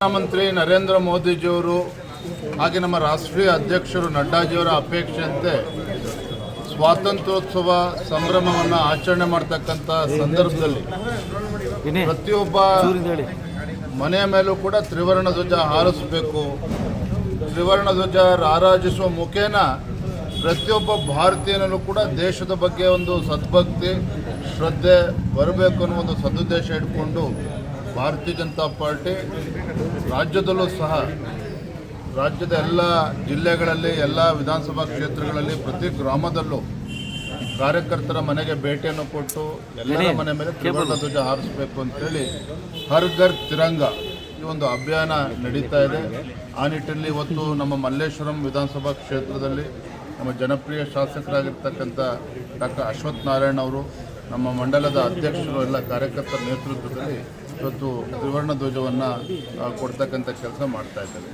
ಪ್ರಧಾನಮಂತ್ರಿ ನರೇಂದ್ರ ಮೋದಿಜಿಯವರು ಹಾಗೆ ನಮ್ಮ ರಾಷ್ಟ್ರೀಯ ಅಧ್ಯಕ್ಷರು ನಡ್ಡಾಜಿಯವರ ಅಪೇಕ್ಷೆಯಂತೆ ಸ್ವಾತಂತ್ರ್ಯೋತ್ಸವ ಸಂಭ್ರಮವನ್ನು ಆಚರಣೆ ಮಾಡ್ತಕ್ಕಂಥ ಸಂದರ್ಭದಲ್ಲಿ ಪ್ರತಿಯೊಬ್ಬ ಮನೆಯ ಮೇಲೂ ಕೂಡ ತ್ರಿವರ್ಣ ಧ್ವಜ ಹಾರಿಸಬೇಕು. ತ್ರಿವರ್ಣ ಧ್ವಜ ರಾರಾಜಿಸುವ ಮುಖೇನ ಪ್ರತಿಯೊಬ್ಬ ಭಾರತೀಯನಲ್ಲೂ ಕೂಡ ದೇಶದ ಬಗ್ಗೆ ಒಂದು ಸದ್ಭಕ್ತಿ ಶ್ರದ್ಧೆ ಬರಬೇಕು ಅನ್ನೋ ಒಂದು ಸದುದ್ದೇಶ ಇಟ್ಕೊಂಡು ಭಾರತೀಯ ಜನತಾ ಪಾರ್ಟಿ ರಾಜ್ಯದಲ್ಲೂ ಸಹ ರಾಜ್ಯದ ಎಲ್ಲ ಜಿಲ್ಲೆಗಳಲ್ಲಿ ಎಲ್ಲ ವಿಧಾನಸಭಾ ಕ್ಷೇತ್ರಗಳಲ್ಲಿ ಪ್ರತಿ ಗ್ರಾಮದಲ್ಲೂ ಕಾರ್ಯಕರ್ತರ ಮನೆಗೆ ಭೇಟಿಯನ್ನು ಕೊಟ್ಟು ಎಲ್ಲರ ಮನೆ ಮೇಲೆ ತ್ರಿವರ್ಣ ಧ್ವಜ ಹಾರಿಸಬೇಕು ಅಂತೇಳಿ ಹರ್ ಘರ್ ತಿರಂಗ ಈ ಒಂದು ಅಭಿಯಾನ ನಡೀತಾ ಇದೆ. ಆ ನಿಟ್ಟಿನಲ್ಲಿ ಇವತ್ತು ನಮ್ಮ ಮಲ್ಲೇಶ್ವರಂ ವಿಧಾನಸಭಾ ಕ್ಷೇತ್ರದಲ್ಲಿ ನಮ್ಮ ಜನಪ್ರಿಯ ಶಾಸಕರಾಗಿರ್ತಕ್ಕಂಥ ಡಾಕ್ಟರ್ ಅಶ್ವಥ್ ನಾರಾಯಣ್ ಅವರು ನಮ್ಮ ಮಂಡಲದ ಅಧ್ಯಕ್ಷರು ಎಲ್ಲ ಕಾರ್ಯಕರ್ತರ ನೇತೃತ್ವದಲ್ಲಿ ಇವತ್ತು ತ್ರಿವರ್ಣ ಧ್ವಜವನ್ನು ಕೊಡ್ತಕ್ಕಂಥ ಕೆಲಸ ಮಾಡ್ತಾ ಇದ್ದಾರೆ.